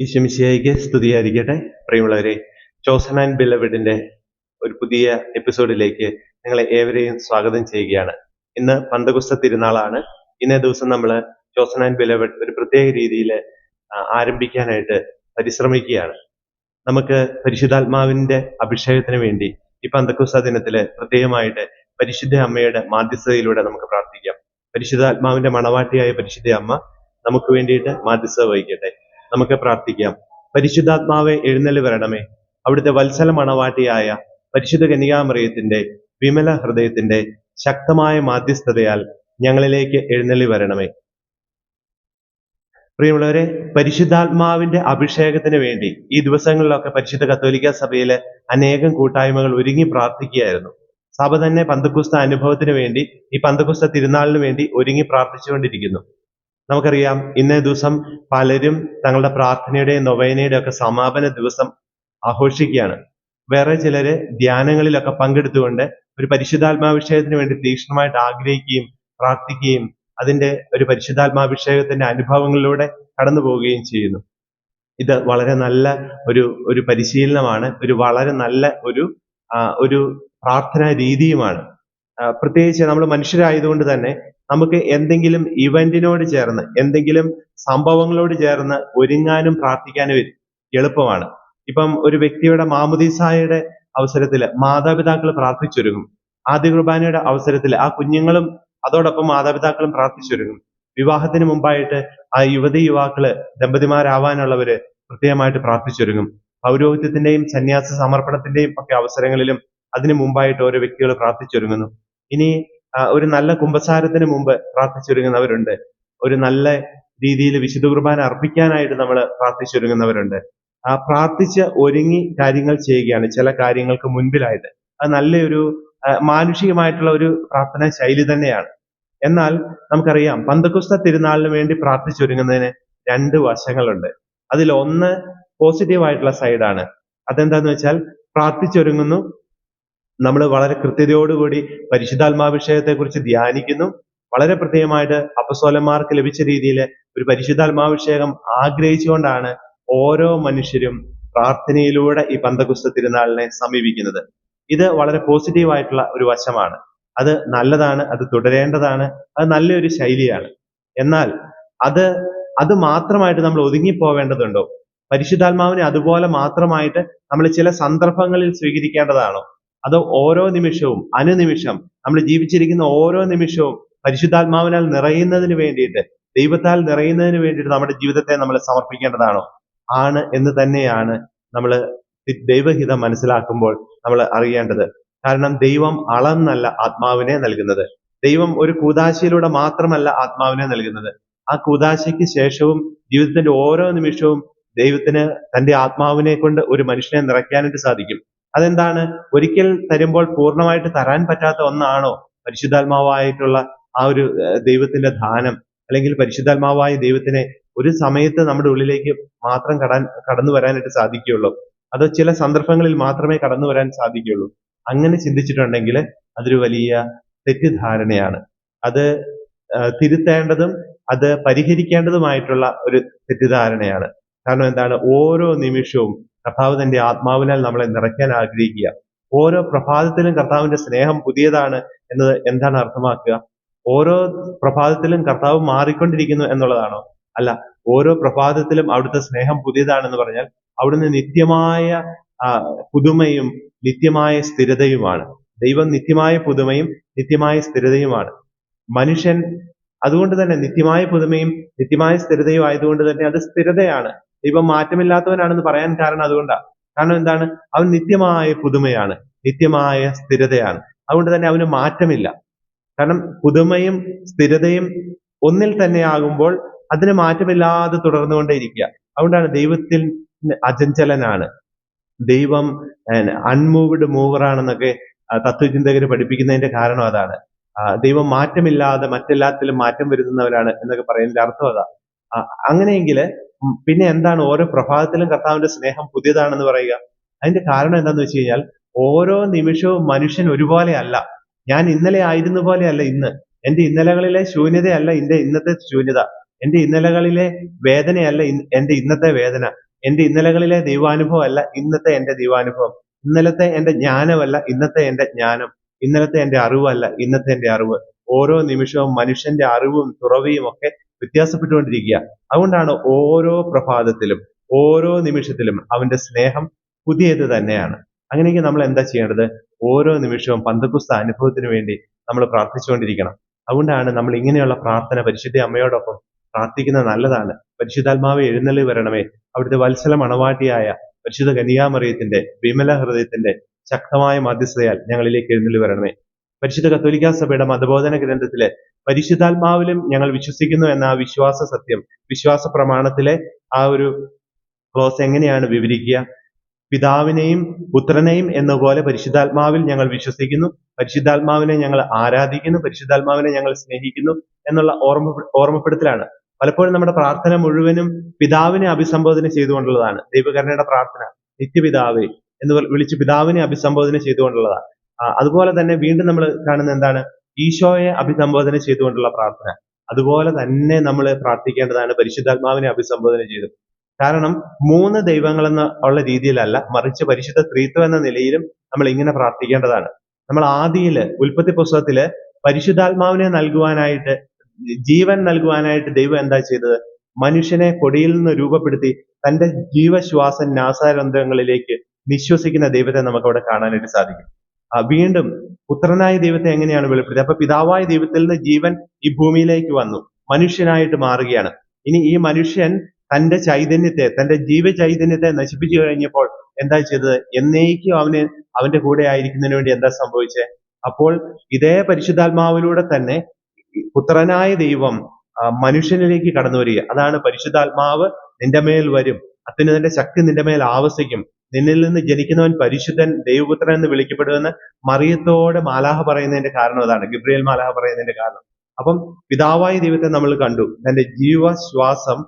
ഈശോമിശിഹായിക്ക് സ്തുതിയായിരിക്കട്ടെ. പ്രിയമുള്ളവരെ chosen and ബിലവിഡിന്റെ ഒരു പുതിയ എപ്പിസോഡിലേക്ക് നിങ്ങളെ ഏവരെയും സ്വാഗതം ചെയ്യുകയാണ്. ഇന്ന് പന്തകുസ്ത തിരുനാളാണ്. ഇന്നേ ദിവസം നമ്മൾ ചോസൻ ആൻഡ് ബിലവിഡ് ഒരു പ്രത്യേക രീതിയിൽ ആരംഭിക്കാനായിട്ട് പരിശ്രമിക്കുകയാണ്. നമുക്ക് പരിശുദ്ധാത്മാവിന്റെ അഭിഷേകത്തിന് വേണ്ടി ഈ പന്തക്കുസ്ത ദിനത്തിൽ പ്രത്യേകമായിട്ട് പരിശുദ്ധ അമ്മയുടെ മാധ്യസ്ഥതയിലൂടെ നമുക്ക് പ്രാർത്ഥിക്കാം. പരിശുദ്ധാത്മാവിന്റെ മണവാട്ടിയായ പരിശുദ്ധ അമ്മ നമുക്ക് വേണ്ടിയിട്ട് മാധ്യസ്ഥത വഹിക്കട്ടെ. നമുക്ക് പ്രാർത്ഥിക്കാം. പരിശുദ്ധാത്മാവെ എഴുന്നള്ളി വരണമേ. അവിടുത്തെ വത്സല മണവാട്ടിയായ പരിശുദ്ധ കന്യാമറിയത്തിന്റെ വിമല ഹൃദയത്തിന്റെ ശക്തമായ മാധ്യസ്ഥതയാൽ ഞങ്ങളിലേക്ക് എഴുന്നള്ളി വരണമേ. പ്രിയമുള്ളവരെ പരിശുദ്ധാത്മാവിന്റെ അഭിഷേകത്തിന് വേണ്ടി ഈ ദിവസങ്ങളിലൊക്കെ പരിശുദ്ധ കത്തോലിക്ക സഭയിലെ അനേകം കൂട്ടായ്മകൾ ഒരുങ്ങി പ്രാർത്ഥിക്കുകയായിരുന്നു. സഭ തന്നെ പന്തക്കുസ്ത അനുഭവത്തിന് വേണ്ടി ഈ പന്തക്കുസ്ത തിരുനാളിന് വേണ്ടി ഒരുങ്ങി പ്രാർത്ഥിച്ചുകൊണ്ടിരിക്കുന്നു. നമുക്കറിയാം ഇന്നേ ദിവസം പലരും തങ്ങളുടെ പ്രാർത്ഥനയുടെയും നൊവേനയുടെയും ഒക്കെ സമാപന ദിവസം ആഘോഷിക്കുകയാണ്. വേറെ ചിലര് ധ്യാനങ്ങളിലൊക്കെ പങ്കെടുത്തുകൊണ്ട് ഒരു പരിശുദ്ധാത്മാഭിഷേകത്തിന് വേണ്ടി തീക്ഷ്ണമായിട്ട് ആഗ്രഹിക്കുകയും പ്രാർത്ഥിക്കുകയും അതിന്റെ ഒരു പരിശുദ്ധാത്മാഭിഷേകത്തിന്റെ അനുഭവങ്ങളിലൂടെ കടന്നു പോവുകയും ചെയ്യുന്നു. ഇത് വളരെ നല്ല ഒരു ഒരു പരിശീലനമാണ്. ഒരു വളരെ നല്ല ഒരു ഒരു പ്രാർത്ഥനാ രീതിയുമാണ്. പ്രത്യേകിച്ച് നമ്മൾ മനുഷ്യരായതുകൊണ്ട് തന്നെ നമുക്ക് എന്തെങ്കിലും ഇവന്റിനോട് ചേർന്ന് എന്തെങ്കിലും സംഭവങ്ങളോട് ചേർന്ന് ഒരുങ്ങാനും പ്രാർത്ഥിക്കാനും എളുപ്പമാണ്. ഇപ്പം ഒരു വ്യക്തിയുടെ മാമുദീസായുടെ അവസരത്തിൽ മാതാപിതാക്കൾ പ്രാർത്ഥിച്ചൊരുങ്ങും. ആദ്യ കുർബാനയുടെ അവസരത്തിൽ ആ കുഞ്ഞുങ്ങളും അതോടൊപ്പം മാതാപിതാക്കളും പ്രാർത്ഥിച്ചൊരുങ്ങും. വിവാഹത്തിന് മുമ്പായിട്ട് ആ യുവതി യുവാക്കൾ ദമ്പതിമാരാവാനുള്ളവര് പ്രത്യേകമായിട്ട് പ്രാർത്ഥിച്ചൊരുങ്ങും. പൗരോഹിത്യത്തിന്റെയും സന്യാസ സമർപ്പണത്തിന്റെയും ഒക്കെ അവസരങ്ങളിലും അതിനു മുമ്പായിട്ട് ഓരോ വ്യക്തികൾ പ്രാർത്ഥിച്ചൊരുങ്ങുന്നു. ഇനി ഒരു നല്ല കുമ്പസാരത്തിന് മുമ്പ് പ്രാർത്ഥിച്ചൊരുങ്ങുന്നവരുണ്ട്. ഒരു നല്ല രീതിയിൽ വിശുദ്ധ കുർബാന അർപ്പിക്കാനായിട്ട് നമ്മൾ പ്രാർത്ഥിച്ചൊരുങ്ങുന്നവരുണ്ട്. ആ പ്രാർത്ഥിച്ച് ഒരുങ്ങി കാര്യങ്ങൾ ചെയ്യുകയാണ് ചില കാര്യങ്ങൾക്ക് മുൻപിലായിട്ട്. അത് നല്ലൊരു മാനുഷികമായിട്ടുള്ള ഒരു പ്രാർത്ഥനാ ശൈലി തന്നെയാണ്. എന്നാൽ നമുക്കറിയാം പന്തക്കുസ്ത തിരുനാളിന് വേണ്ടി പ്രാർത്ഥിച്ചൊരുങ്ങുന്നതിന് രണ്ട് വശങ്ങളുണ്ട്. അതിൽ ഒന്ന് പോസിറ്റീവ് സൈഡാണ്. അതെന്താന്ന് വെച്ചാൽ പ്രാർത്ഥിച്ചൊരുങ്ങുന്നു നമ്മൾ വളരെ കൃത്യതയോടുകൂടി പരിശുദ്ധാത്മാഭിഷേകത്തെക്കുറിച്ച് ധ്യാനിക്കുന്നു. വളരെ പ്രത്യേകമായിട്ട് അപ്പസ്വലന്മാർക്ക് ലഭിച്ച രീതിയിൽ ഒരു പരിശുദ്ധാത്മാഭിഷേകം ആഗ്രഹിച്ചുകൊണ്ടാണ് ഓരോ മനുഷ്യരും പ്രാർത്ഥനയിലൂടെ ഈ പന്തകുസ്ത തിരുനാളിനെ സമീപിക്കുന്നത്. ഇത് വളരെ പോസിറ്റീവായിട്ടുള്ള ഒരു വശമാണ്. അത് നല്ലതാണ് അത് തുടരേണ്ടതാണ് അത് നല്ലൊരു ശൈലിയാണ്. എന്നാൽ അത് അത് മാത്രമായിട്ട് നമ്മൾ ഒതുങ്ങിപ്പോവേണ്ടതുണ്ടോ? പരിശുദ്ധാത്മാവിനെ അതുപോലെ മാത്രമായിട്ട് നമ്മൾ ചില സന്ദർഭങ്ങളിൽ സ്വീകരിക്കേണ്ടതാണോ? അതോ ഓരോ നിമിഷവും അനുനിമിഷം നമ്മൾ ജീവിച്ചിരിക്കുന്ന ഓരോ നിമിഷവും പരിശുദ്ധാത്മാവിനാൽ നിറയുന്നതിന് വേണ്ടിയിട്ട് ദൈവത്താൽ നിറയുന്നതിന് വേണ്ടിയിട്ട് നമ്മുടെ ജീവിതത്തെ നമ്മൾ സമർപ്പിക്കേണ്ടതാണോ? ആണ് എന്ന് തന്നെയാണ് നമ്മൾ ദൈവഹിതം മനസ്സിലാക്കുമ്പോൾ നമ്മൾ അറിയേണ്ടത്. കാരണം ദൈവം അളന്നല്ല ആത്മാവിനെ നൽകുന്നത്. ദൈവം ഒരു കൂതാശയിലൂടെ മാത്രമല്ല ആത്മാവിനെ നൽകുന്നത്. ആ കൂതാശയ്ക്ക് ശേഷവും ജീവിതത്തിന്റെ ഓരോ നിമിഷവും ദൈവത്തിന് തന്റെ ആത്മാവിനെ കൊണ്ട് ഒരു മനുഷ്യനെ നിറയ്ക്കാനായിട്ട് സാധിക്കും. അതെന്താണ്? ഒരിക്കൽ തരുമ്പോൾ പൂർണമായിട്ട് തരാൻ പറ്റാത്ത ഒന്നാണോ പരിശുദ്ധാത്മാവായിട്ടുള്ള ആ ഒരു ദൈവത്തിന്റെ ദാനം? അല്ലെങ്കിൽ പരിശുദ്ധാത്മാവായ ദൈവത്തിനെ ഒരു സമയത്ത് നമ്മുടെ ഉള്ളിലേക്ക് മാത്രം കടാൻ കടന്നു വരാനായിട്ട് സാധിക്കുകയുള്ളൂ? അത് ചില സന്ദർഭങ്ങളിൽ മാത്രമേ കടന്നു വരാൻ സാധിക്കുകയുള്ളൂ? അങ്ങനെ ചിന്തിച്ചിട്ടുണ്ടെങ്കിൽ അതൊരു വലിയ തെറ്റിദ്ധാരണയാണ്. അത് തിരുത്തേണ്ടതും അത് പരിഹരിക്കേണ്ടതുമായിട്ടുള്ള ഒരു തെറ്റിദ്ധാരണയാണ്. കാരണം എന്താണ്? ഓരോ നിമിഷവും കർത്താവ് തന്റെ ആത്മാവിനാൽ നമ്മളെ നിറയ്ക്കാൻ ആഗ്രഹിക്കുക. ഓരോ പ്രഭാതത്തിലും കർത്താവിന്റെ സ്നേഹം പുതിയതാണ് എന്നത് എന്താണ് അർത്ഥമാക്കുക? ഓരോ പ്രഭാതത്തിലും കർത്താവ് മാറിക്കൊണ്ടിരിക്കുന്നു എന്നുള്ളതാണോ? അല്ല ഓരോ പ്രഭാതത്തിലും അവിടുത്തെ സ്നേഹം പുതിയതാണെന്ന് പറഞ്ഞാൽ അവിടുന്ന് നിത്യമായ പുതുമയും നിത്യമായ സ്ഥിരതയുമാണ്. ദൈവം നിത്യമായ പുതുമയും നിത്യമായ സ്ഥിരതയുമാണ്. മനുഷ്യൻ അതുകൊണ്ട് തന്നെ നിത്യമായ പുതുമയും നിത്യമായ സ്ഥിരതയും ആയതുകൊണ്ട് തന്നെ അത് സ്ഥിരതയാണ്. ദൈവം മാറ്റമില്ലാത്തവനാണെന്ന് പറയാൻ കാരണം അതുകൊണ്ടാണ് കാരണം എന്താണ്? അവൻ നിത്യമായ പുതുമയാണ്. നിത്യമായ സ്ഥിരതയാണ്. അതുകൊണ്ട് തന്നെ അവന് മാറ്റമില്ല. കാരണം പുതുമയും സ്ഥിരതയും ഒന്നിൽ തന്നെ ആകുമ്പോൾ അതിന് മാറ്റമില്ലാതെ തുടർന്നുകൊണ്ടേയിരിക്കുക അതുകൊണ്ടാണ് ദൈവത്തിൽ അചഞ്ചലനാണ്. ദൈവം അൺമൂവ്ഡ് മൂവറാണെന്നൊക്കെ തത്വചിന്തകർ പഠിപ്പിക്കുന്നതിന്റെ കാരണം അതാണ്. ദൈവം മാറ്റമില്ലാതെ മറ്റെല്ലാത്തിലും മാറ്റം വരുത്തുന്നവരാണ് എന്നൊക്കെ പറയുന്നതിന്റെ അർത്ഥം അതാ. അങ്ങനെയെങ്കിൽ പിന്നെ എന്താണ് ഓരോ പ്രഭാതത്തിലും കർത്താവിന്റെ സ്നേഹം പുതിയതാണെന്ന് പറയുക? അതിന്റെ കാരണം എന്താന്ന് വെച്ച് കഴിഞ്ഞാൽ ഓരോ നിമിഷവും മനുഷ്യൻ ഒരുപോലെ അല്ല. ഞാൻ ഇന്നലെ ആയിരുന്ന പോലെയല്ല ഇന്ന്. എന്റെ ഇന്നലകളിലെ ശൂന്യതയല്ല എന്റെ ഇന്നത്തെ ശൂന്യത. എന്റെ ഇന്നലകളിലെ വേദനയല്ല എന്റെ ഇന്നത്തെ വേദന. എന്റെ ഇന്നലകളിലെ ദൈവാനുഭവം അല്ല ഇന്നത്തെ എന്റെ ദൈവാനുഭവം. ഇന്നലത്തെ എന്റെ ജ്ഞാനമല്ല ഇന്നത്തെ എന്റെ ജ്ഞാനം. ഇന്നലത്തെ എന്റെ അറിവല്ല ഇന്നത്തെ എന്റെ അറിവ്. ഓരോ നിമിഷവും മനുഷ്യന്റെ അറിവും തുറവിയും ഒക്കെ വ്യത്യാസപ്പെട്ടുകൊണ്ടിരിക്കുക. അതുകൊണ്ടാണ് ഓരോ പ്രഭാതത്തിലും ഓരോ നിമിഷത്തിലും അവന്റെ സ്നേഹം പുതിയത് തന്നെയാണ്. അങ്ങനെയെങ്കിൽ നമ്മൾ എന്താ ചെയ്യേണ്ടത്? ഓരോ നിമിഷവും പന്തക്കുസ്ത അനുഭവത്തിന് വേണ്ടി നമ്മൾ പ്രാർത്ഥിച്ചുകൊണ്ടിരിക്കണം. അതുകൊണ്ടാണ് നമ്മൾ ഇങ്ങനെയുള്ള പ്രാർത്ഥന പരിശുദ്ധ അമ്മയോടൊപ്പം പ്രാർത്ഥിക്കുന്നത് നല്ലതാണ്. പരിശുദ്ധാത്മാവ് എഴുന്നള്ളി വരണമേ. അവിടുത്തെ വത്സല മണവാട്ടിയായ പരിശുദ്ധ കന്യാമറിയത്തിന്റെ വിമല ഹൃദയത്തിന്റെ ശക്തമായ മധ്യസ്ഥതയാൽ ഞങ്ങളിലേക്ക് എഴുന്നള്ളി വരണമേ. പരിശുദ്ധ കത്തോലിക്കാ സഭയുടെ മതബോധന ഗ്രന്ഥത്തിലെ പരിശുദ്ധാത്മാവിലും ഞങ്ങൾ വിശ്വസിക്കുന്നു എന്ന ആ വിശ്വാസ സത്യം വിശ്വാസ പ്രമാണത്തിലെ ആ ഒരു ക്ലോസ് എങ്ങനെയാണ് വിവരിക്കുക? പിതാവിനെയും പുത്രനെയും എന്നപോലെ പരിശുദ്ധാത്മാവിൽ ഞങ്ങൾ വിശ്വസിക്കുന്നു. പരിശുദ്ധാത്മാവിനെ ഞങ്ങൾ ആരാധിക്കുന്നു. പരിശുദ്ധാത്മാവിനെ ഞങ്ങൾ സ്നേഹിക്കുന്നു എന്നുള്ള ഓർമ്മ ഓർമ്മപ്പെടുത്തലാണ്. പലപ്പോഴും നമ്മുടെ പ്രാർത്ഥന മുഴുവനും പിതാവിനെ അഭിസംബോധന ചെയ്തുകൊണ്ടുള്ളതാണ്. ദൈവകരണയുടെ പ്രാർത്ഥന നിത്യപിതാവേ എന്ന് വിളിച്ച് പിതാവിനെ അഭിസംബോധന ചെയ്തുകൊണ്ടുള്ളതാണ്. അതുപോലെ തന്നെ വീണ്ടും നമ്മൾ കാണുന്ന എന്താണ്? ഈശോയെ അഭിസംബോധന ചെയ്തുകൊണ്ടുള്ള പ്രാർത്ഥന. അതുപോലെ തന്നെ നമ്മൾ പ്രാർത്ഥിക്കേണ്ടതാണ് പരിശുദ്ധാത്മാവിനെ അഭിസംബോധന ചെയ്തു. കാരണം മൂന്ന് ദൈവങ്ങളെന്ന ഉള്ള രീതിയിലല്ല മറിച്ച് പരിശുദ്ധ സ്ത്രീത്വം എന്ന നിലയിലും നമ്മൾ ഇങ്ങനെ പ്രാർത്ഥിക്കേണ്ടതാണ്. നമ്മൾ ആദിയിൽ ഉൽപ്പത്തി പുസ്തകത്തിൽ പരിശുദ്ധാത്മാവിനെ നൽകുവാനായിട്ട് ജീവൻ നൽകുവാനായിട്ട് ദൈവം എന്താ ചെയ്തത്? മനുഷ്യനെ കൊടിയിൽ നിന്ന് രൂപപ്പെടുത്തി തന്റെ ജീവശ്വാസ നാസാരന്ധ്രങ്ങളിലേക്ക് നിശ്വസിക്കുന്ന ദൈവത്തെ നമുക്ക് അവിടെ കാണാനായിട്ട് സാധിക്കും. വീണ്ടും പുത്രനായ ദൈവത്തെ എങ്ങനെയാണ് വെളിപ്പെടുത്തിയത്? അപ്പൊ പിതാവായ ദൈവത്തിൽ നിന്ന് ജീവൻ ഈ ഭൂമിയിലേക്ക് വന്നു. മനുഷ്യനായിട്ട് മാറുകയാണ്. ഇനി ഈ മനുഷ്യൻ തന്റെ ചൈതന്യത്തെ തന്റെ ജീവ ചൈതന്യത്തെ നശിപ്പിച്ചു കഴിഞ്ഞപ്പോൾ എന്താ ചെയ്തത്? എന്നേക്കും അവന് അവന്റെ കൂടെ ആയിരിക്കുന്നതിന് വേണ്ടി എന്താ സംഭവിച്ചത് അപ്പോൾ ഇതേ പരിശുദ്ധാത്മാവിലൂടെ തന്നെ പുത്രനായ ദൈവം മനുഷ്യനിലേക്ക് കടന്നു വരിക. അതാണ് പരിശുദ്ധാത്മാവ് നിന്റെ മേൽ വരും. അത്യുന്നതന്റെ ശക്തി നിന്റെ മേൽ ആവസിക്കും. നിന്നിൽ നിന്ന് ജനിക്കുന്നവൻ പരിശുദ്ധൻ ദൈവപുത്രൻ എന്ന് വിളിക്കപ്പെടുമെന്ന് മറിയത്തോടെ മാലാഹ പറയുന്നതിന്റെ കാരണം അതാണ്. ഗിബ്രിയൽ മാലാഹ പറയുന്നതിന്റെ കാരണം. അപ്പം പിതാവായ ദൈവത്തെ നമ്മൾ കണ്ടു. തന്റെ ജീവശ്വാസം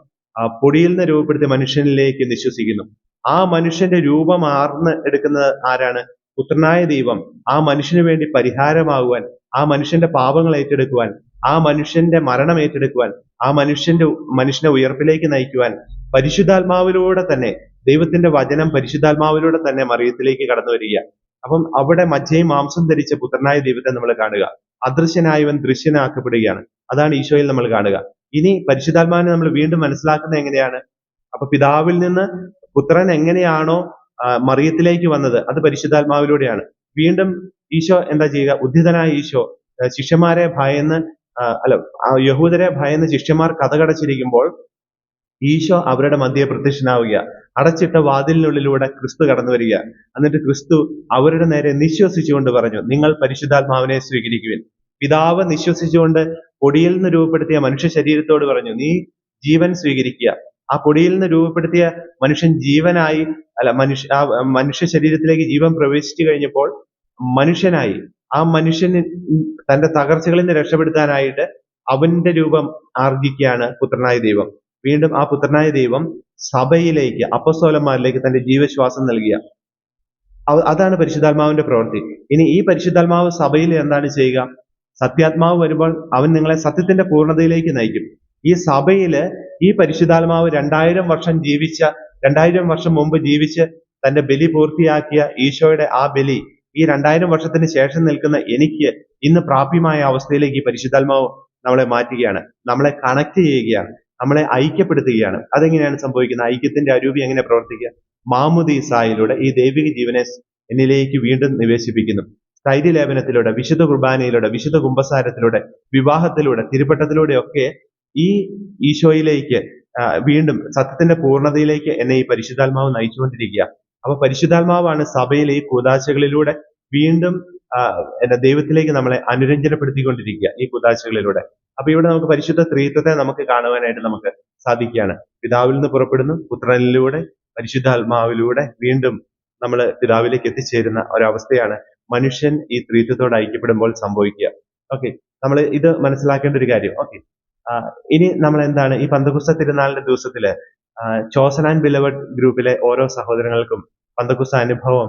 പൊടിയിൽ നിന്ന് രൂപപ്പെടുത്തിയ മനുഷ്യനിലേക്ക് നിശ്വസിക്കുന്നു. ആ മനുഷ്യന്റെ രൂപം ആർന്ന് എടുക്കുന്നത് ആരാണ്? പുത്രനായ ദൈവം. ആ മനുഷ്യന് വേണ്ടി പരിഹാരമാകുവാൻ ആ മനുഷ്യന്റെ പാപങ്ങൾ ഏറ്റെടുക്കുവാൻ ആ മനുഷ്യന്റെ മരണം ഏറ്റെടുക്കുവാൻ ആ മനുഷ്യന്റെ മനുഷ്യനെ ഉയർപ്പിലേക്ക് നയിക്കുവാൻ പരിശുദ്ധാത്മാവിലൂടെ തന്നെ ദൈവത്തിന്റെ വചനം പരിശുദ്ധാത്മാവിലൂടെ തന്നെ മറിയത്തിലേക്ക് കടന്നു വരിക. അപ്പം അവിടെ മജ്ജയും മാംസം ധരിച്ച പുത്രനായ ദൈവത്തെ നമ്മൾ കാണുക. അദൃശ്യനായവൻ ദൃശ്യനാക്കപ്പെടുകയാണ്. അതാണ് ഈശോയിൽ നമ്മൾ കാണുക. ഇനി പരിശുദ്ധാത്മാവിനെ നമ്മൾ വീണ്ടും മനസ്സിലാക്കുന്നത് എങ്ങനെയാണ്? അപ്പൊ പിതാവിൽ നിന്ന് പുത്രൻ എങ്ങനെയാണോ മറിയത്തിലേക്ക് വന്നത്? അത് പരിശുദ്ധാത്മാവിലൂടെയാണ്. വീണ്ടും ഈശോ എന്താ ചെയ്യുക? ഉദ്ധിതനായ ഈശോ ശിഷ്യന്മാരെ ഭയന്ന് അല്ല യഹൂദരെ ഭയന്ന് ശിഷ്യന്മാർ കഥകടച്ചിരിക്കുമ്പോൾ ഈശോ അവരുടെ മധ്യേ പ്രത്യക്ഷനാവുക. അടച്ചിട്ട വാതിലിനുള്ളിലൂടെ ക്രിസ്തു കടന്നു വരിക എന്നിട്ട് ക്രിസ്തു അവരുടെ നേരെ നിശ്വസിച്ചുകൊണ്ട് പറഞ്ഞു നിങ്ങൾ പരിശുദ്ധാത്മാവിനെ സ്വീകരിക്കുവിൻ. പിതാവ് നിശ്വസിച്ചുകൊണ്ട് പൊടിയിൽ നിന്ന് രൂപപ്പെടുത്തിയ മനുഷ്യ ശരീരത്തോട് പറഞ്ഞു നീ ജീവൻ സ്വീകരിക്കുക. ആ പൊടിയിൽ നിന്ന് രൂപപ്പെടുത്തിയ മനുഷ്യൻ ജീവനായി അല്ല മനുഷ്യ ആ മനുഷ്യ ശരീരത്തിലേക്ക് ജീവൻ പ്രവേശിച്ചു കഴിഞ്ഞപ്പോൾ മനുഷ്യനായി. ആ മനുഷ്യന് തന്റെ തകർച്ചകളിൽ നിന്ന് രക്ഷപ്പെടുത്താനായിട്ട് അവന്റെ രൂപം ആർജിക്കുകയാണ് പുത്രനായ ദൈവം. വീണ്ടും ആ പുത്രനായ ദൈവം സഭയിലേക്ക് അപ്പസ്തോലന്മാരിലേക്ക് തന്റെ ജീവശ്വാസം നൽകിയ. അതാണ് പരിശുദ്ധാത്മാവിന്റെ പ്രവൃത്തി. ഇനി ഈ പരിശുദ്ധാത്മാവ് സഭയിൽ എന്താണ് ചെയ്യുക? സത്യാത്മാവ് വരുമ്പോൾ അവൻ നിങ്ങളെ സത്യത്തിന്റെ പൂർണതയിലേക്ക് നയിക്കും. ഈ സഭയിൽ ഈ പരിശുദ്ധാത്മാവ് രണ്ടായിരം വർഷം ജീവിച്ച രണ്ടായിരം വർഷം മുമ്പ് ജീവിച്ച് തന്റെ ബലി പൂർത്തിയാക്കിയ ഈശോയുടെ ആ ബലി ഈ രണ്ടായിരം വർഷത്തിന് ശേഷം നിൽക്കുന്ന എനിക്ക് ഇന്ന് പ്രാപ്യമായ അവസ്ഥയിലേക്ക് ഈ പരിശുദ്ധാത്മാവ് നമ്മളെ മാറ്റുകയാണ്. നമ്മളെ കണക്ട് ചെയ്യുകയാണ്. നമ്മളെ ഐക്യപ്പെടുത്തുകയാണ്. അതെങ്ങനെയാണ് സംഭവിക്കുന്നത്? ഐക്യത്തിന്റെ അരൂപി എങ്ങനെ പ്രവർത്തിക്കുക? മാമുദീസായിലൂടെ ഈ ദൈവിക ജീവനെ എന്നിലേക്ക് വീണ്ടും നിവേശിപ്പിക്കുന്നു. സ്ഥൈര്യലേപനത്തിലൂടെ വിശുദ്ധ കുർബാനയിലൂടെ വിശുദ്ധ കുംഭസാരത്തിലൂടെ വിവാഹത്തിലൂടെ തിരുപ്പട്ടത്തിലൂടെ ഒക്കെ ഈ ഈശോയിലേക്ക് വീണ്ടും സത്യത്തിന്റെ പൂർണതയിലേക്ക് എന്നെ ഈ പരിശുദ്ധാത്മാവ് നയിച്ചുകൊണ്ടിരിക്കുക. അപ്പൊ പരിശുദ്ധാത്മാവാണ് സഭയിലെ ഈ കൂതാശകളിലൂടെ വീണ്ടും എന്താ ദൈവത്തിലേക്ക് നമ്മളെ അനുരഞ്ജനപ്പെടുത്തിക്കൊണ്ടിരിക്കുക ഈ കുതാശകളിലൂടെ. അപ്പൊ ഇവിടെ നമുക്ക് പരിശുദ്ധ ത്രീത്വത്തെ നമുക്ക് കാണുവാനായിട്ട് നമുക്ക് സാധിക്കുകയാണ്. പിതാവിൽ നിന്ന് പുറപ്പെടുന്നു പുത്രനിലൂടെ പരിശുദ്ധാത്മാവിലൂടെ വീണ്ടും നമ്മൾ പിതാവിലേക്ക് എത്തിച്ചേരുന്ന ഒരവസ്ഥയാണ് മനുഷ്യൻ ഈ ത്രീത്വത്തോട് ഐക്യപ്പെടുമ്പോൾ സംഭവിക്കുക. ഓക്കെ നമ്മൾ ഇത് മനസ്സിലാക്കേണ്ട ഒരു കാര്യം. ഓക്കെ ഇനി നമ്മൾ എന്താണ് ഈ പന്തകുസ തിരുനാളിന്റെ ദിവസത്തിൽ ചോസൻ ആൻഡ് ബിലവഡ് ഗ്രൂപ്പിലെ ഓരോ സഹോദരങ്ങൾക്കും പന്തകുസ അനുഭവം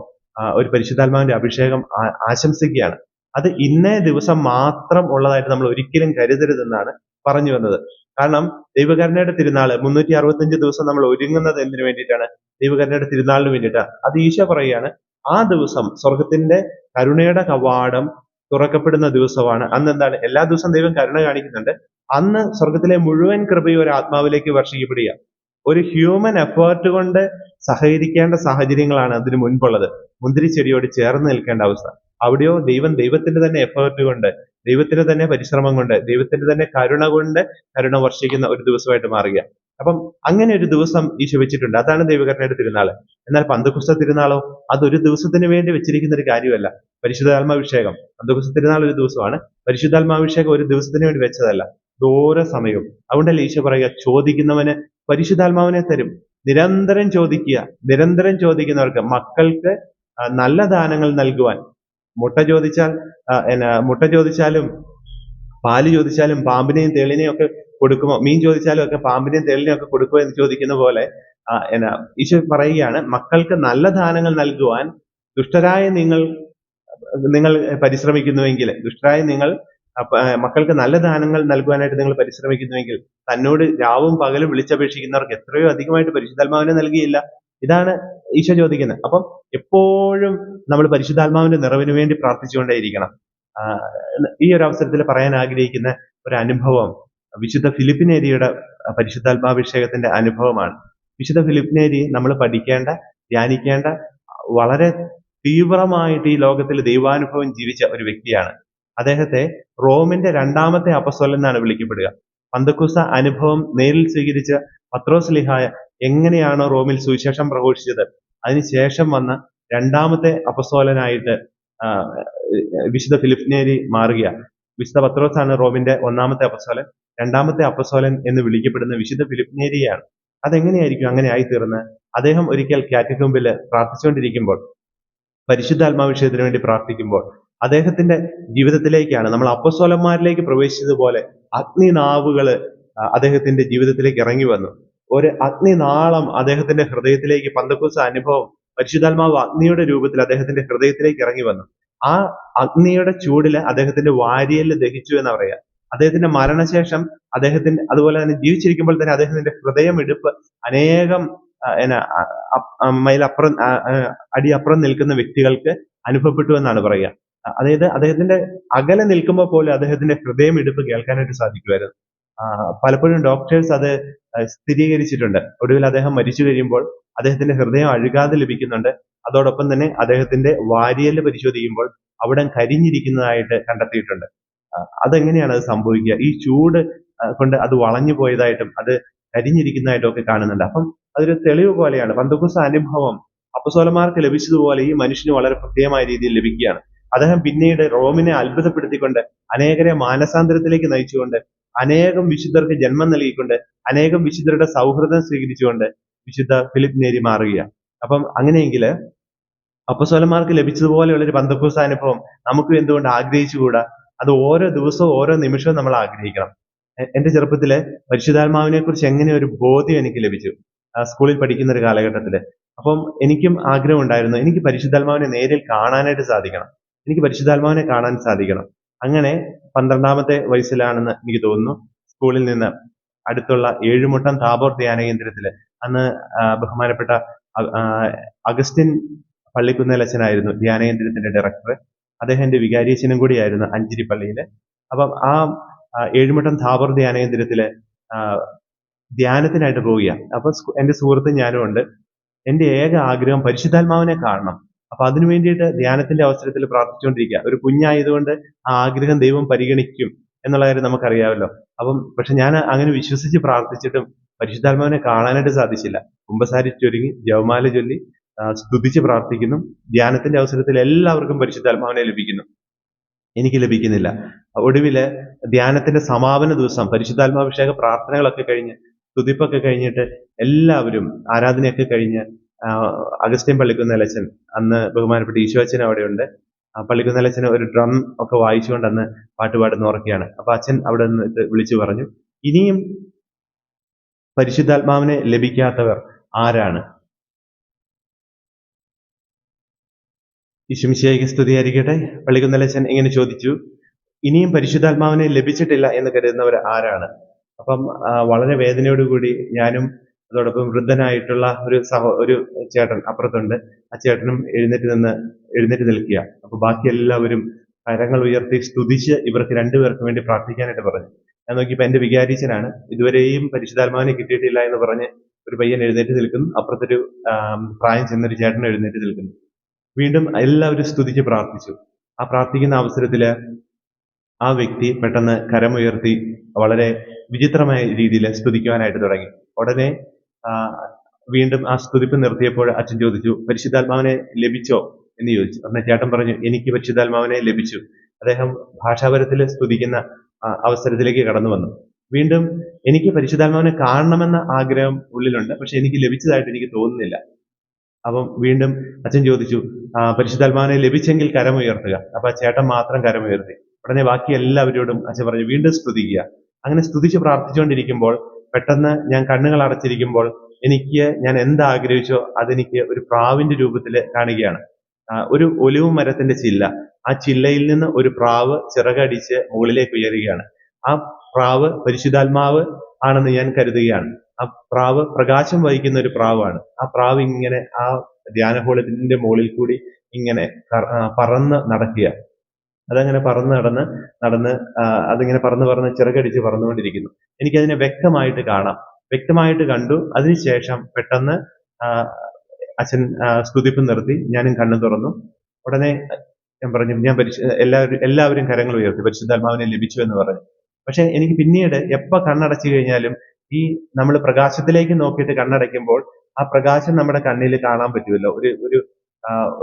ഒരു പരിശുദ്ധാത്മാവിന്റെ അഭിഷേകം ആശംസിക്കുകയാണ്. അത് ഇന്നേ ദിവസം മാത്രം ഉള്ളതായിട്ട് നമ്മൾ ഒരിക്കലും കരുതരുതെന്നാണ് പറഞ്ഞു വന്നത്. കാരണം ദൈവകരുണയുടെ തിരുനാൾ മുന്നൂറ്റി അറുപത്തഞ്ച് ദിവസം നമ്മൾ ഒരുങ്ങുന്നത് എന്തിനു വേണ്ടിയിട്ടാണ്? ദൈവകരുണയുടെ തിരുനാളിന് വേണ്ടിയിട്ടാണ് അത് ഈശോ പറയുകയാണ് ആ ദിവസം സ്വർഗത്തിന്റെ കരുണയുടെ കവാടം തുറക്കപ്പെടുന്ന ദിവസമാണ്. അന്ന് എന്താണ്? എല്ലാ ദിവസവും ദൈവം കരുണ കാണിക്കുന്നുണ്ട്. അന്ന് സ്വർഗത്തിലെ മുഴുവൻ കൃപയും ഒരു ആത്മാവിലേക്ക് വർഷിക്കപ്പെടുക ഒരു ഹ്യൂമൻ എഫേർട്ട് കൊണ്ട് സഹകരിക്കേണ്ട സാഹചര്യങ്ങളാണ് അതിന് മുൻപുള്ളത്. മുന്തിരിച്ചെടിയോട് ചേർന്ന് നിൽക്കേണ്ട അവസ്ഥ. അവിടെയോ ദൈവം ദൈവത്തിന്റെ തന്നെ എഫേർട്ട് കൊണ്ട് ദൈവത്തിന്റെ തന്നെ പരിശ്രമം കൊണ്ട് ദൈവത്തിന്റെ തന്നെ കരുണ കൊണ്ട് കരുണ വർഷിക്കുന്ന ഒരു ദിവസമായിട്ട് മാറുക. അപ്പം അങ്ങനെ ഒരു ദിവസം ഈശോ വെച്ചിട്ടുണ്ട്. അതാണ് ദൈവകരണയുടെ തിരുനാൾ എന്നാൽ പന്തകുസ്ത തിരുനാളോ അതൊരു ദിവസത്തിന് വേണ്ടി വെച്ചിരിക്കുന്ന ഒരു കാര്യമല്ല പരിശുദ്ധാത്മാഭിഷേകം പന്തകുസ്ത തിരുനാൾ ഒരു ദിവസമാണ്. പരിശുദ്ധാത്മാഭിഷേകം ഒരു ദിവസത്തിന് വേണ്ടി വെച്ചതല്ല. ഇത് ഓരോ സമയവും. അതുകൊണ്ടല്ലേ ഈശോ പറയുക ചോദിക്കുന്നവന് പരിശുദ്ധാത്മാവിനെ തരും. നിരന്തരം ചോദിക്കുക നിരന്തരം ചോദിക്കുന്നവർക്ക് മക്കൾക്ക് നല്ല ദാനങ്ങൾ നൽകുവാൻ. മുട്ട ചോദിച്ചാൽ എന്നാ മുട്ട ചോദിച്ചാലും പാൽ ചോദിച്ചാലും പാമ്പിനെയും തേളിനെയും ഒക്കെ കൊടുക്കുമോ? മീൻ ചോദിച്ചാലും ഒക്കെ പാമ്പിനെയും തേളിനെയും ഒക്കെ കൊടുക്കുമോ എന്ന് ചോദിക്കുന്ന പോലെ എന്നാ ഈശോ പറയുകയാണ് മക്കൾക്ക് നല്ല ദാനങ്ങൾ നൽകുവാൻ ദുഷ്ടരായ നിങ്ങൾ നിങ്ങൾ പരിശ്രമിക്കുന്നുവെങ്കിൽ ദുഷ്ടരായ നിങ്ങൾ മക്കൾക്ക് നല്ല ദാനങ്ങൾ നൽകുവാനായിട്ട് നിങ്ങൾ പരിശ്രമിക്കുന്നുവെങ്കിൽ തന്നോട് രാവും പകലും വിളിച്ചപേക്ഷിക്കുന്നവർക്ക് എത്രയോ അധികമായിട്ട് പരിശുദ്ധാത്മാവിനെ നൽകിയില്ല. ഇതാണ് ഈശോ ചോദിക്കുന്നത്. അപ്പം എപ്പോഴും നമ്മൾ പരിശുദ്ധാത്മാവിന്റെ നിറവിന് വേണ്ടി പ്രാർത്ഥിച്ചുകൊണ്ടേയിരിക്കണം. ഈ ഒരു അവസരത്തിൽ പറയാൻ ആഗ്രഹിക്കുന്ന ഒരു അനുഭവം വിശുദ്ധ ഫിലിപ്പിനേരിയുടെ പരിശുദ്ധാത്മാഭിഷേകത്തിന്റെ അനുഭവമാണ്. വിശുദ്ധ ഫിലിപ്പിനേരി നമ്മൾ പഠിക്കേണ്ട ധ്യാനിക്കേണ്ട വളരെ തീവ്രമായിട്ട് ഈ ലോകത്തിൽ ദൈവാനുഭവം ജീവിച്ച ഒരു വ്യക്തിയാണ്. അദ്ദേഹത്തെ റോമിന്റെ രണ്ടാമത്തെ അപസ്വലൻ എന്നാണ് വിളിക്കപ്പെടുക. പന്തക്കുസ അനുഭവം നേരിൽ സ്വീകരിച്ച പത്രോസ് ലിഹായ എങ്ങനെയാണോ റോമിൽ സുവിശേഷം പ്രഘോഷിച്ചത്? അതിനുശേഷം വന്ന രണ്ടാമത്തെ അപസ്വലനായിട്ട് വിശുദ്ധ ഫിലിപ്നേരി മാറുക വിശുദ്ധ പത്രോസാണ് റോമിന്റെ ഒന്നാമത്തെ അപസ്വലൻ രണ്ടാമത്തെ അപ്പസ്തോലൻ എന്ന് വിളിക്കപ്പെടുന്ന വിശുദ്ധ ഫിലിപ്നേരിയാണ് അതെങ്ങനെയായിരിക്കും അങ്ങനെ ആയിത്തീർന്ന്? അദ്ദേഹം ഒരിക്കൽ കാറ്റക്കുമ്പിൽ പ്രാർത്ഥിച്ചുകൊണ്ടിരിക്കുമ്പോൾ പരിശുദ്ധാത്മാവിഷയത്തിന് വേണ്ടി പ്രാർത്ഥിക്കുമ്പോൾ അദ്ദേഹത്തിന്റെ ജീവിതത്തിലേക്കാണ്. നമ്മൾ അപ്പസ്വലന്മാരിലേക്ക് പ്രവേശിച്ചതുപോലെ അഗ്നിനാവുകൾ അദ്ദേഹത്തിന്റെ ജീവിതത്തിലേക്ക് ഇറങ്ങി വന്നു. ഒരു അഗ്നിനാളം അദ്ദേഹത്തിന്റെ ഹൃദയത്തിലേക്ക് പന്തക്കൂസ അനുഭവം പരിശുദ്ധാത്മാവ് അഗ്നിയുടെ രൂപത്തിൽ അദ്ദേഹത്തിന്റെ ഹൃദയത്തിലേക്ക് ഇറങ്ങി വന്നു. ആ അഗ്നിയുടെ ചൂടിൽ അദ്ദേഹത്തിന്റെ വാരിയൽ ദഹിച്ചു എന്ന് പറയാം. അദ്ദേഹത്തിന്റെ മരണശേഷം അദ്ദേഹത്തിന്റെ അതുപോലെ തന്നെ ജീവിച്ചിരിക്കുമ്പോൾ തന്നെ അദ്ദേഹത്തിന്റെ ഹൃദയം എടുപ്പ് അനേകം ആ, എന്നാ മയിലപ്പുറം അപ്- ആ, മൈൽ അപ്പുറം ആ, ആ, അടി അപ്പുറം നിൽക്കുന്ന വ്യക്തികൾക്ക് അനുഭവപ്പെട്ടു എന്നാണ് പറയുക. അതായത് അദ്ദേഹത്തിന്റെ അകലെ നിൽക്കുമ്പോൾ പോലും അദ്ദേഹത്തിന്റെ ഹൃദയം ഹൃദയമിടിപ്പ് കേൾക്കാനായിട്ട് സാധിക്കുമായിരുന്നു. പലപ്പോഴും ഡോക്ടേഴ്സ് അത് സ്ഥിരീകരിച്ചിട്ടുണ്ട്. ഒടുവിൽ അദ്ദേഹം മരിച്ചു കഴിയുമ്പോൾ അദ്ദേഹത്തിന്റെ ഹൃദയം അഴുകാതെ ലഭിക്കുന്നുണ്ട്. അതോടൊപ്പം തന്നെ അദ്ദേഹത്തിന്റെ വാരിയൽ പരിശോധിക്കുമ്പോൾ അവിടെ കരിഞ്ഞിരിക്കുന്നതായിട്ട് കണ്ടെത്തിയിട്ടുണ്ട്. അതെങ്ങനെയാണ് അത് സംഭവിക്കുക? ഈ ചൂട് കൊണ്ട് അത് വളഞ്ഞു പോയതായിട്ടും അത് കരിഞ്ഞിരിക്കുന്നതായിട്ടും ഒക്കെ കാണുന്നുണ്ട്. അപ്പം അതൊരു തെളിവ് പോലെയാണ്. പന്തക്കുസ അനുഭവം അപ്പസോലന്മാർക്ക് ലഭിച്ചതുപോലെ ഈ മനുഷ്യന് വളരെ പ്രത്യേകമായ രീതിയിൽ ലഭിക്കുകയാണ്. അദ്ദേഹം പിന്നീട് റോമിനെ അത്ഭുതപ്പെടുത്തിക്കൊണ്ട് അനേകരെ മാനസാന്തരത്തിലേക്ക് നയിച്ചുകൊണ്ട് അനേകം വിശുദ്ധർക്ക് ജന്മം നൽകിക്കൊണ്ട് അനേകം വിശുദ്ധരുടെ സൗഹൃദം സ്വീകരിച്ചുകൊണ്ട് വിശുദ്ധ ഫിലിപ്പ് നേരി മാറുകയാണ്. അപ്പം അങ്ങനെയെങ്കിൽ അപ്പസ്വലന്മാർക്ക് ലഭിച്ചതുപോലെയുള്ള ഒരു പന്തക്കൂസ അനുഭവം നമുക്ക് എന്തുകൊണ്ട് ആഗ്രഹിച്ചുകൂടാ? അത് ഓരോ ദിവസവും ഓരോ നിമിഷവും നമ്മൾ ആഗ്രഹിക്കണം. എന്റെ ചെറുപ്പത്തിൽ പരിശുദ്ധാത്മാവിനെ കുറിച്ച് എങ്ങനെ ഒരു ബോധ്യം എനിക്ക് ലഭിച്ചു സ്കൂളിൽ പഠിക്കുന്ന ഒരു കാലഘട്ടത്തിൽ. അപ്പം എനിക്കും ആഗ്രഹം ഉണ്ടായിരുന്നു എനിക്ക് പരിശുദ്ധാത്മാവിനെ നേരിൽ കാണാനായിട്ട് സാധിക്കണം. എനിക്ക് പരിശുദ്ധാത്മാവിനെ കാണാൻ സാധിക്കണം. അങ്ങനെ പന്ത്രണ്ടാമത്തെ വയസ്സിലാണെന്ന് എനിക്ക് തോന്നുന്നു. സ്കൂളിൽ നിന്ന് അടുത്തുള്ള ഏഴുമുട്ടം താബോർ ധ്യാന കേന്ദ്രത്തിൽ അന്ന് ബഹുമാനപ്പെട്ട അഗസ്റ്റിൻ പള്ളിക്കുന്നേലച്ചനായിരുന്നു ധ്യാന കേന്ദ്രത്തിന്റെ ഡയറക്ടർ അദ്ദേഹം എന്റെ വികാരിയച്ഛനും കൂടിയായിരുന്നു അഞ്ചിരി പള്ളിയിൽ അപ്പം ആ ഏഴുമുട്ടം താബോർ ധ്യാന കേന്ദ്രത്തിൽ ധ്യാനത്തിനായിട്ട് പോവുകയാണ്. അപ്പൊ എന്റെ സുഹൃത്തും ഞാനും ഉണ്ട് എന്റെ ഏക ആഗ്രഹം പരിശുദ്ധാത്മാവിനെ കാണണം. അപ്പൊ അതിനു വേണ്ടിയിട്ട് ധ്യാനത്തിന്റെ അവസരത്തിൽ പ്രാർത്ഥിച്ചുകൊണ്ടിരിക്കുക. ഒരു കുഞ്ഞായതുകൊണ്ട് ആ ആഗ്രഹം ദൈവം പരിഗണിക്കും എന്നുള്ള കാര്യം നമുക്കറിയാമല്ലോ. അപ്പം പക്ഷെ ഞാൻ അങ്ങനെ വിശ്വസിച്ച് പ്രാർത്ഥിച്ചിട്ടും പരിശുദ്ധാത്മാവിനെ കാണാനായിട്ട് സാധിച്ചില്ല. കുമ്പസാരി ചൊരുങ്ങി ജവമാല ചൊല്ലി സ്തുതിച്ച് പ്രാർത്ഥിക്കുന്നു. ധ്യാനത്തിന്റെ അവസരത്തിൽ എല്ലാവർക്കും പരിശുദ്ധാത്മാവിനെ ലഭിക്കുന്നു. എനിക്ക് ലഭിക്കുന്നില്ല. ഒടുവിൽ ധ്യാനത്തിന്റെ സമാപന ദിവസം പരിശുദ്ധാത്മാഭിഷേക പ്രാർത്ഥനകളൊക്കെ കഴിഞ്ഞ് സ്തുതിപ്പൊക്കെ കഴിഞ്ഞിട്ട് എല്ലാവരും ആരാധനയൊക്കെ കഴിഞ്ഞ് ആ, അഗസ്റ്റിൻ പള്ളിക്കുന്നലച്ചൻ അന്ന് ബഹുമാനപ്പെട്ട ഈശോച്ചൻ അവിടെയുണ്ട്. ആ പള്ളിക്കുന്നലച്ചൻ ഒരു ഡ്രം ഒക്കെ വായിച്ചുകൊണ്ട് അന്ന് പാട്ട് പാടുന്ന ഉറക്കെയാണ്. അപ്പൊ അച്ഛൻ അവിടെ നിന്ന് വിളിച്ചു പറഞ്ഞു ഇനിയും പരിശുദ്ധാത്മാവിനെ ലഭിക്കാത്തവർ ആരാണ്? ഈശുമിശിയായിക്ക് സ്തുതിയായിരിക്കട്ടെ. പള്ളിക്കുന്നലച്ചൻ ഇങ്ങനെ ചോദിച്ചു ഇനിയും പരിശുദ്ധാത്മാവിനെ ലഭിച്ചിട്ടില്ല എന്ന് കരുതുന്നവർ ആരാണ്? അപ്പം വളരെ വേദനയോടുകൂടി ഞാനും അതോടൊപ്പം വൃദ്ധനായിട്ടുള്ള ഒരു സഹോ ഒരു ചേട്ടൻ അപ്പുറത്തുണ്ട്. ആ ചേട്ടനും എഴുന്നേറ്റ് നിന്ന് എഴുന്നേറ്റ് നിൽക്കുക. അപ്പൊ ബാക്കി എല്ലാവരും കരങ്ങൾ ഉയർത്തി സ്തുതിച്ച് ഇവർക്ക് രണ്ടുപേർക്ക് വേണ്ടി പ്രാർത്ഥിക്കാനായിട്ട് പറഞ്ഞു. ഞാൻ നോക്കിയപ്പോൾ എന്റെ വികാരീച്ചനാണ്. ഇതുവരെയും പരിശുദ്ധാത്മാവിനെ കിട്ടിയിട്ടില്ല എന്ന് പറഞ്ഞ് ഒരു പയ്യൻ എഴുന്നേറ്റ് നിൽക്കുന്നു. അപ്പുറത്തൊരു പ്രായം ചെന്നൊരു ചേട്ടൻ എഴുന്നേറ്റ് നിൽക്കുന്നു. വീണ്ടും എല്ലാവരും സ്തുതിച്ച് പ്രാർത്ഥിച്ചു. ആ പ്രാർത്ഥിക്കുന്ന അവസരത്തിൽ ആ വ്യക്തി പെട്ടെന്ന് കരമുയർത്തി വളരെ വിചിത്രമായ രീതിയിൽ സ്തുതിക്കുവാനായിട്ട് തുടങ്ങി. ഉടനെ വീണ്ടും ആ സ്തുതിപ്പ് നിർത്തിയപ്പോൾ അച്ഛൻ ചോദിച്ചു പരിശുദ്ധാത്മാവിനെ ലഭിച്ചോ? എന്ന് ചോദിച്ചു. അന്ന് ചേട്ടൻ പറഞ്ഞു എനിക്ക് പരിശുദ്ധാത്മാവിനെ ലഭിച്ചു. അദ്ദേഹം ഭാഷാപരത്തിൽ സ്തുതിക്കുന്ന അവസരത്തിലേക്ക് കടന്നു വന്നു. വീണ്ടും എനിക്ക് പരിശുദ്ധാത്മാവിനെ കാണണമെന്ന ആഗ്രഹം ഉള്ളിലുണ്ട് പക്ഷെ എനിക്ക് ലഭിച്ചതായിട്ട് എനിക്ക് തോന്നുന്നില്ല. അപ്പം വീണ്ടും അച്ഛൻ ചോദിച്ചു പരിശുദ്ധാത്മാവിനെ ലഭിച്ചെങ്കിൽ കരമുയർത്തുക. അപ്പൊ ചേട്ടൻ മാത്രം കരമുയർത്തി. ഉടനെ ബാക്കി എല്ലാവരോടും അച്ഛൻ പറഞ്ഞു വീണ്ടും സ്തുതിക്കുക. അങ്ങനെ സ്തുതിച്ച് പ്രാർത്ഥിച്ചുകൊണ്ടിരിക്കുമ്പോൾ പെട്ടെന്ന് ഞാൻ കണ്ണുകൾ അടച്ചിരിക്കുമ്പോൾ എനിക്ക് ഞാൻ എന്താഗ്രഹിച്ചോ അതെനിക്ക് ഒരു പ്രാവിന്റെ രൂപത്തിൽ കാണുകയാണ്. ഒരു ഒലിവ് മരത്തിന്റെ ചില്ല. ആ ചില്ലയിൽ നിന്ന് ഒരു പ്രാവ് ചിറകടിച്ച് മുകളിലേക്ക് ഉയരുകയാണ്. ആ പ്രാവ് പരിശുദ്ധാത്മാവ് ആണെന്ന് ഞാൻ കരുതുകയാണ്. ആ പ്രാവ് പ്രകാശം വഹിക്കുന്ന ഒരു പ്രാവാണ്. ആ പ്രാവ് ഇങ്ങനെ ആ ധ്യാനഹോളത്തിന്റെ മുകളിൽ കൂടി ഇങ്ങനെ പറന്ന് നടക്കുക. അതങ്ങനെ പറന്ന് നടന്ന് നടന്ന് അതിങ്ങനെ പറന്ന് പറന്ന് ചിറകടിച്ച് പറന്നുകൊണ്ടിരിക്കുന്നു. എനിക്കതിനെ വ്യക്തമായിട്ട് കാണാം. വ്യക്തമായിട്ട് കണ്ടു. അതിനുശേഷം പെട്ടെന്ന് അച്ഛൻ സ്തുതിപ്പ് നിർത്തി. ഞാനും കണ്ണു തുറന്നു. ഉടനെ ഞാൻ പറഞ്ഞു ഞാൻ പരിശു എല്ലാവരും എല്ലാവരും കരങ്ങൾ ഉയർത്തി. പരിശുദ്ധാത്മാവിനെ ലഭിച്ചു എന്ന് പറഞ്ഞു. പക്ഷെ എനിക്ക് പിന്നീട് എപ്പോ കണ്ണടച്ചു കഴിഞ്ഞാലും ഈ നമ്മൾ പ്രകാശത്തിലേക്ക് നോക്കിയിട്ട് കണ്ണടയ്ക്കുമ്പോൾ ആ പ്രകാശം നമ്മുടെ കണ്ണിൽ കാണാൻ പറ്റുമല്ലോ. ഒരു ഒരു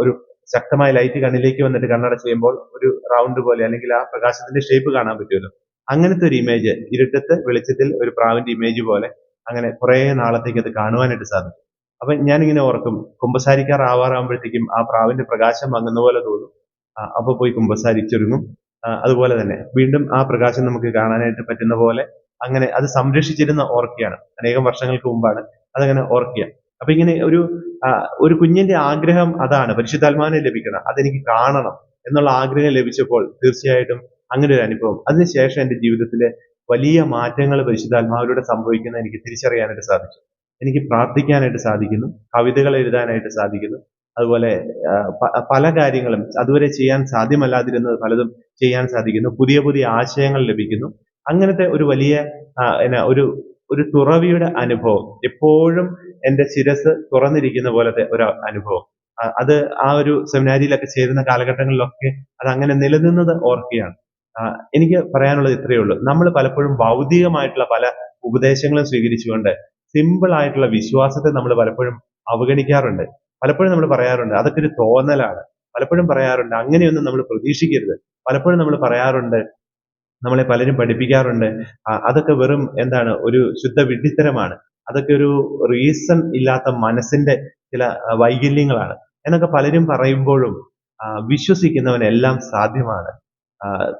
ഒരു ശക്തമായ ലൈറ്റ് കണ്ണിലേക്ക് വന്നിട്ട് കണ്ണടച്ച് ചെയ്യുമ്പോൾ ഒരു റൗണ്ട് പോലെ അല്ലെങ്കിൽ ആ പ്രകാശത്തിന്റെ ഷേപ്പ് കാണാൻ പറ്റുമല്ലോ. അങ്ങനത്തെ ഒരു ഇമേജ് ഇരുട്ടത്ത് വെളിച്ചത്തിൽ ഒരു പ്രാവിന്റെ ഇമേജ് പോലെ അങ്ങനെ കുറെ നാളത്തേക്ക് അത് കാണുവാനായിട്ട് സാധിക്കും. അപ്പൊ ഞാനിങ്ങനെ ഓർക്കും കുമ്പസാരിക്കാർ ആവാറാകുമ്പോഴത്തേക്കും ആ പ്രാവിന്റെ പ്രകാശം മങ്ങുന്ന പോലെ തോന്നും. അപ്പോൾ അപ്പൊ പോയി കുമ്പസാരിച്ചൊരുങ്ങും. അതുപോലെ തന്നെ വീണ്ടും ആ പ്രകാശം നമുക്ക് കാണാനായിട്ട് പറ്റുന്ന പോലെ അങ്ങനെ അത് സംരക്ഷിച്ചിരുന്ന ഓർക്കിയാണ്. അനേകം വർഷങ്ങൾക്ക് മുമ്പാണ് അതങ്ങനെ ഓർക്കുക അപ്പൊ ഇങ്ങനെ ഒരു ഒരു കുഞ്ഞിന്റെ ആഗ്രഹം അതാണ്. പരിശുദ്ധാത്മാവിനെ ലഭിക്കണം. അതെനിക്ക് കാണണം എന്നുള്ള ആഗ്രഹം ലഭിച്ചപ്പോൾ തീർച്ചയായിട്ടും അങ്ങനെ ഒരു അനുഭവം. അതിനുശേഷം എന്റെ ജീവിതത്തിലെ വലിയ മാറ്റങ്ങൾ പരിശുദ്ധാത്മാവിലൂടെ സംഭവിക്കുന്ന എനിക്ക് തിരിച്ചറിയാനായിട്ട് സാധിച്ചു. എനിക്ക് പ്രാർത്ഥിക്കാനായിട്ട് സാധിക്കുന്നു. കവിതകൾ എഴുതാനായിട്ട് സാധിക്കുന്നു. അതുപോലെ പല കാര്യങ്ങളും അതുവരെ ചെയ്യാൻ സാധ്യമല്ലാതിരുന്നത് പലതും ചെയ്യാൻ സാധിക്കുന്നു. പുതിയ പുതിയ ആശയങ്ങൾ ലഭിക്കുന്നു. അങ്ങനത്തെ ഒരു വലിയ എന്നാ ഒരു ഒരു തുറവിയുടെ അനുഭവം. എപ്പോഴും എന്റെ ശിരസ് തുറന്നിരിക്കുന്ന പോലത്തെ ഒരു അനുഭവം. അത് ആ ഒരു സെമിനാരിയിലൊക്കെ ചേരുന്ന കാലഘട്ടങ്ങളിലൊക്കെ അത് അങ്ങനെ നിലനിന്നത് ഓർക്കുകയാണ്. എനിക്ക് പറയാനുള്ളത് ഇത്രയേ ഉള്ളൂ. നമ്മൾ പലപ്പോഴും ഭൗതികമായിട്ടുള്ള പല ഉപദേശങ്ങളും സ്വീകരിച്ചുകൊണ്ട് സിമ്പിൾ ആയിട്ടുള്ള വിശ്വാസത്തെ നമ്മൾ പലപ്പോഴും അവഗണിക്കാറുണ്ട്. പലപ്പോഴും നമ്മൾ പറയാറുണ്ട് അതൊക്കെ ഒരു തോന്നലാണ്. പലപ്പോഴും പറയാറുണ്ട് അങ്ങനെയൊന്നും നമ്മൾ പ്രതീക്ഷിക്കരുത്. പലപ്പോഴും നമ്മൾ പറയാറുണ്ട് നമ്മളെ പലരും പഠിപ്പിക്കാറുണ്ട് അതൊക്കെ വെറും എന്താണ് ഒരു ശുദ്ധ വിഡ്ഢിത്തരമാണ്. അതൊക്കെ ഒരു റീസൺ ഇല്ലാത്ത മനസ്സിന്റെ ചില വൈകല്യങ്ങളാണ്. എന്നൊക്കെ പലരും പറയുമ്പോഴും വിശ്വസിക്കുന്നവനെല്ലാം സാധ്യമാണ്.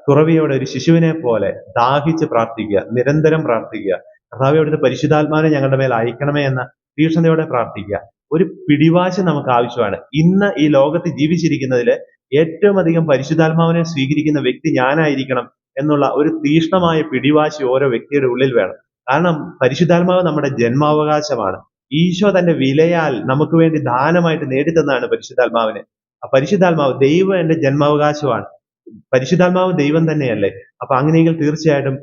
തുറവിയോടെ ഒരു ശിശുവിനെ പോലെ ദാഹിച്ച് പ്രാർത്ഥിക്കുക നിരന്തരം പ്രാർത്ഥിക്കുക. കർത്താവ് അവിടുത്തെ പരിശുദ്ധാത്മാവിനെ ഞങ്ങളുടെ മേൽ അയക്കണമേ എന്ന തീക്ഷണതയോടെ പ്രാർത്ഥിക്കുക. ഒരു പിടിവാശി നമുക്ക് ആവശ്യമാണ്. ഇന്ന് ഈ ലോകത്ത് ജീവിച്ചിരിക്കുന്നതിൽ ഏറ്റവും അധികം പരിശുദ്ധാത്മാവിനെ സ്വീകരിക്കുന്ന വ്യക്തി ഞാനായിരിക്കണം എന്നുള്ള ഒരു തീഷ്ണമായ പിടിവാശി ഓരോ വ്യക്തിയുടെ ഉള്ളിൽ വേണം. കാരണം പരിശുദ്ധാത്മാവ് നമ്മുടെ ജന്മാവകാശമാണ്. ഈശോ തന്റെ വിലയാൽ നമുക്ക് വേണ്ടി ദാനമായിട്ട് നേടിത്തന്നാണ് പരിശുദ്ധാത്മാവിനെ. ആ പരിശുദ്ധാത്മാവ് ദൈവം എന്റെ ജന്മാവകാശമാണ്. പരിശുദ്ധാത്മാവ് ദൈവം തന്നെയല്ലേ? അപ്പൊ അങ്ങനെയെങ്കിൽ തീർച്ചയായിട്ടും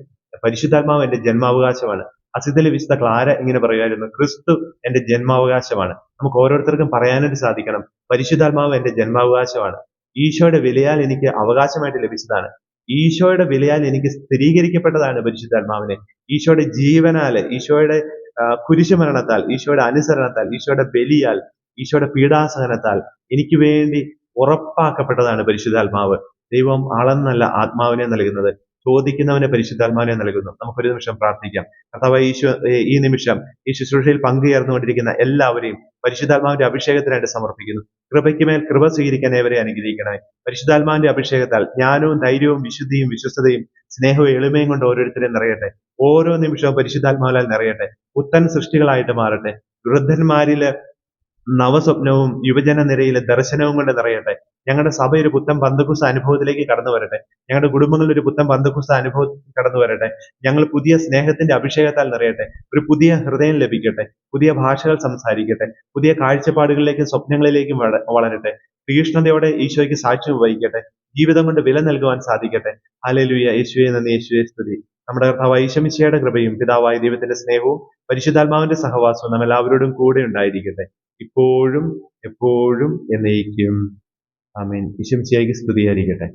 പരിശുദ്ധാത്മാവ് എന്റെ ജന്മാവകാശമാണ്. അസിദ്ധലി വിശുദ്ധ ക്ലാര ഇങ്ങനെ പറയുമായിരുന്നു ക്രിസ്തു എന്റെ ജന്മാവകാശമാണ്. നമുക്ക് ഓരോരുത്തർക്കും പറയാനായിട്ട് സാധിക്കണം. പരിശുദ്ധാത്മാവ് എന്റെ ജന്മാവകാശമാണ്. ഈശോയുടെ വിലയാൽ എനിക്ക് അവകാശമായിട്ട് ലഭിച്ചതാണ്. ഈശോയുടെ വിലയാൽ എനിക്ക് സ്ഥിരീകരിക്കപ്പെട്ടതാണ് പരിശുദ്ധാത്മാവിനെ. ഈശോയുടെ ജീവനാല് ഈശോയുടെ കുരിശുമരണത്താൽ ഈശോയുടെ അനുസരണത്താൽ ഈശോയുടെ ബലിയാൽ ഈശോയുടെ പീഡാസഹനത്താൽ എനിക്ക് വേണ്ടി ഉറപ്പാക്കപ്പെട്ടതാണ് പരിശുദ്ധാത്മാവ്. ദൈവം അളന്നല്ല ആത്മാവിനെ നൽകുന്നത് ചോദിക്കുന്നവനെ പരിശുദ്ധാത്മാവിനെ നൽകുന്നു. നമുക്കൊരു നിമിഷം പ്രാർത്ഥിക്കാം. അഥവാ ഈശോ ഈ നിമിഷം ഈ ശുശ്രൂഷയിൽ പങ്കുചേർന്നുകൊണ്ടിരിക്കുന്ന എല്ലാവരെയും പരിശുദ്ധാത്മാവിന്റെ അഭിഷേകത്തിനായിട്ട് സമർപ്പിക്കുന്നു. കൃപയ്ക്ക് മേൽ കൃപ സ്വീകരിക്കാൻ ഏവരെ അനുഗ്രഹിക്കണമേ. പരിശുദ്ധാത്മാവിന്റെ അഭിഷേകത്താൽ ജ്ഞാനവും ധൈര്യവും വിശുദ്ധിയും വിശ്വസ്തയും സ്നേഹവും എളിമയും കൊണ്ട് ഓരോരുത്തരെയും നിറയട്ടെ. ഓരോ നിമിഷവും പരിശുദ്ധാത്മാവിനാൽ നിറയട്ടെ. പുത്തൻ സൃഷ്ടികളായിട്ട് മാറട്ടെ. വൃദ്ധന്മാരിൽ നവസ്വപ്നവും യുവജന നിരയിലെ ദർശനവും കൊണ്ട് നിറയട്ടെ. ഞങ്ങളുടെ സഭ ഒരു പുത്തൻ പന്തക്കുസ്ത അനുഭവത്തിലേക്ക് കടന്നു വരട്ടെ. ഞങ്ങളുടെ കുടുംബങ്ങളിൽ ഒരു പുത്തൻ പന്തക്കുസ്ത അനുഭവം കടന്നു വരട്ടെ. ഞങ്ങൾ പുതിയ സ്നേഹത്തിന്റെ അഭിഷേകത്താൽ നിറയട്ടെ. ഒരു പുതിയ ഹൃദയം ലഭിക്കട്ടെ. പുതിയ ഭാഷകൾ സംസാരിക്കട്ടെ. പുതിയ കാഴ്ചപ്പാടുകളിലേക്കും സ്വപ്നങ്ങളിലേക്കും വളരട്ടെ. തീഷ്ണതയോടെ ഈശോയ്ക്ക് സാക്ഷ്യം വഹിക്കട്ടെ. ജീവിതം കൊണ്ട് വില നൽകുവാൻ സാധിക്കട്ടെ. അലലുയ യേശുവെ നന്ദി. യേശുവെ സ്തുതി. നമ്മുടെ കർത്താവ് ഈശമിശയുടെ കൃപയും പിതാവായ ദൈവത്തിന്റെ സ്നേഹവും പരിശുദ്ധാത്മാവിന്റെ സഹവാസവും നമ്മൾ എല്ലാവരോടും കൂടെ ഉണ്ടായിരിക്കട്ടെ. ഇപ്പോഴും എപ്പോഴും എന്നേക്കും. ആമേൻ. ഈശമിശിയായിക്ക് സ്തുതിയായിരിക്കട്ടെ.